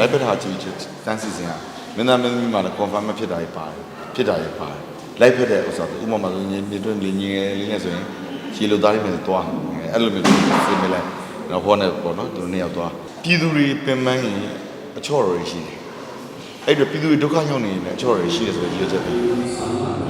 လိုက်ပထားကြည့်ချစ်တန်းစီစဉ်ကမင်းသားမင်းသမီးမှာလည်း confirm မဖြစ်တာကြီးပါတယ်ဖြစ်တာကြီးပါတယ်လိုက်ဖက်တဲ့ဥစ္စာဥပမာဆိုရင်မြေတွင်းလေးငယ်လေးနဲ့ဆိုရင်ခြေလိုသားလေးနဲ့သွားအဲ့လိုမျိုးပြင်မလိုက်တော့ဟောနေပေါ့နော်သူတို့နှစ်ယောက်သွားပြည်သူတွေပင်ပန်းရင်အချော့တော်ရှိတယ်အဲ့တော့ပြည်သူတွေဒုက္ခရောက်နေရင်အချော့တော်ရှိတယ်ဆိုရင်ရည်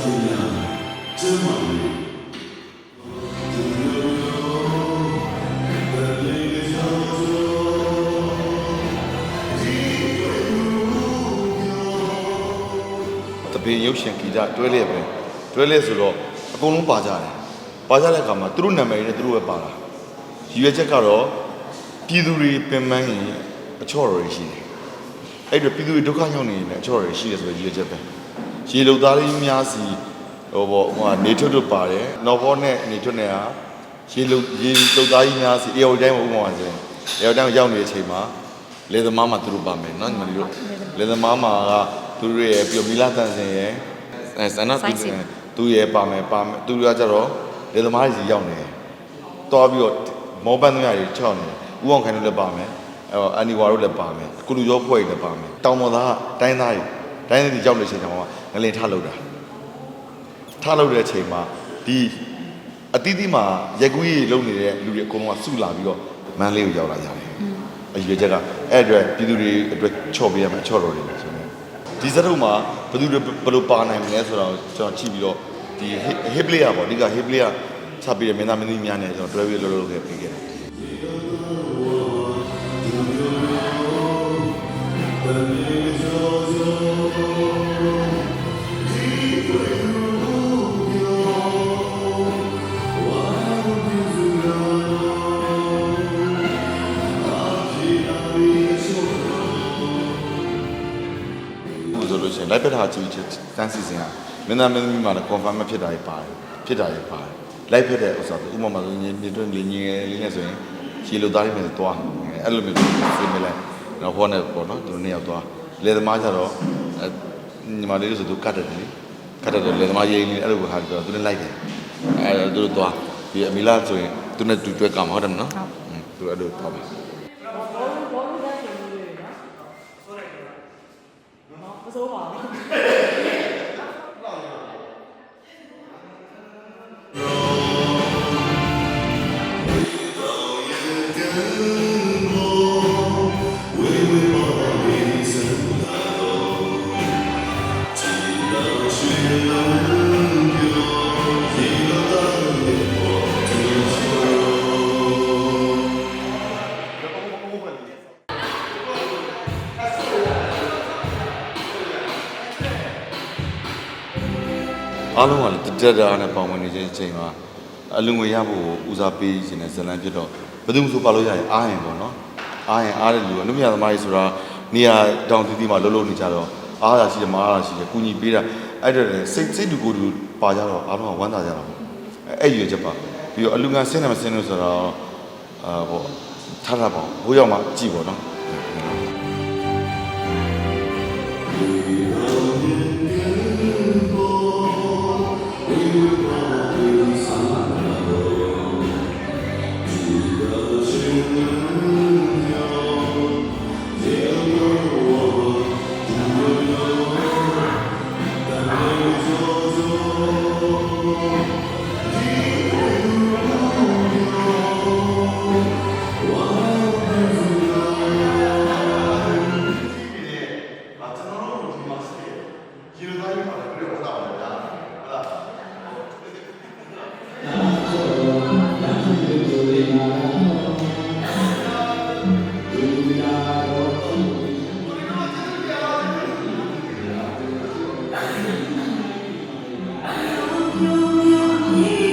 ချက်ပဲတပင်းရုပ်ရှင်ဂီတတွဲလျက်ပဲတွဲလျက်ဆိုတော့အကုန်လုံးပါကြတယ်ပါကြတဲ့အခါမှာသူတို့နာမည်တွေနဲ့သူတို့ပဲပါလာရည်ရွယ်ချက်ကတော့ပြည်သူတွေပင်ပန်းရင်အချော့တော်တွေရှိတယ်အဲ့တော့ပြည်သူတွေဒုက္ခရောက်နေရင်အချော့တော်တွေရှိတယ်ဆိုတော့ရည်ရွယ်ချက်ပဲ ရေလုံသားလေးများစီဟိုဘောဟိုကနေထွတ်ထွတ်ပါတယ်နော်ဘောနဲ့နေထွတ်နဲ့ဟာရေလုံရေလုံသားကြီးများစီအေယောတိုင်းဥပမာဆိုရင်အေယောတိုင်းရောက်နေတဲ့အချိန်မှာလေသမားမှာသူတို့ပါမယ်နော်ညီမလေးတို့လေသမားမှာကသူတို့ရဲ့ပြီးတော့မီလာတန်စင်ရဲ့အဲဆန္ဒသူရဲ့သူရဲ့ပါမယ်ပါမယ်သူကကြတော့လေသမားကြီးစီရောက်နေတယ်တွားပြီးတော့မောပန်းသွင်းရည်ချောက်နေဥအောင်ခိုင်တို့လည်းပါမယ်အဲအန်နီဝါတို့လည်းပါမယ်ကုလူရောဖွဲ့ကြီးလည်းပါမယ်တောင်ပေါ်သားတိုင်းသားကြီး တိုင်းသားကြီးရောက်နေချိန်တောင်မှငလင်ထလောက်တာထလောက်တဲ့အချိန်မှာဒီအတီးတီးမှာရက်ကူးကြီးလုံနေတဲ့လူတွေအကုန်လုံးကစုလာပြီးတော့မန်းလေးကိုရောက်လာကြတယ်အရွေချက်ကအဲ့အတွက်ပြည်သူတွေအတွက်ချော့ပေးရမယ်ချော့တော်တွေဆိုတော့ဒီစက်တော့မှာဘယ်သူတွေဘယ်လိုပါနိုင်မလဲဆိုတော့ကျွန်တော်ကြည့်ပြီးတော့ဒီ hip player ပေါ့အဓိက hip player ချပြီးတဲ့မင်းသားမင်းသမီးများနဲ့ကျွန်တော်တွဲပြီးလှုပ်လှုပ်ခဲ့ပြီးခဲ့တယ်ဘူးဆို လို့ရှိရင်လိုက်ပထားကြည့်ချစ်တန်းစီစဉ်ကမင်းသားမင်းသမီးမှာလည်း confirm မဖြစ်တာကြီးပါတယ်ဖြစ်တာကြီးပါတယ်လိုက်ဖက်တဲ့ဥစ္စာဥပမာဆိုရင်မြေတွင်းလေးငယ်လေးနဲ့ဆိုရင်ခြေလိုသားလေးနဲ့သွားအဲ့လိုမျိုးပြင်မလိုက် တော့ဟောနေပေါ့နော်သူတို့နှစ်ယောက်သွားလေသမားကြတော့ညီမလေးတို့ဆိုသူကတ်တယ်လေကတ်တယ်လေသမားရေးနေအဲ့လိုဟာပြောသူလည်းလိုက်တယ်အဲ့သူတို့သွားဒီအမီလာဆိုရင်သူနဲ့တူတွဲကမှာဟုတ်တယ်မနော်သူအဲ့လိုသွားပါမစိုးပါ အားလုံးကလည်းတက်တာနဲ့ပေါင်ဝင်နေတဲ့အချိန်မှာအလူငွေရဖို့ဦးစားပေးခြင်းနဲ့ဇလန်းဖြစ်တော့ဘယ်သူမှဆိုပါလို့ရရင်အားရင်ပေါ့နော်အားရင်အားတဲ့လူကအနုမြသမားကြီးဆိုတာနေရာတောင်တီးတီးမှာလှုပ်လှုပ်နေကြတော့အားရရှိတယ်မအားရရှိတယ်ကုညီပေးတာအဲ့ဒါလည်းစိတ်စိတ်တူကိုယ်တူပါကြတော့အားလုံးကဝမ်းသာကြတာပေါ့အဲ့ရွေချက်ပါပြီးတော့အလူငါဆင်းတယ်မဆင်းလို့ဆိုတော့အာပေါ့ထားတာပေါ့ဘိုးရောက်မှကြည့်ပေါ့နော် We you.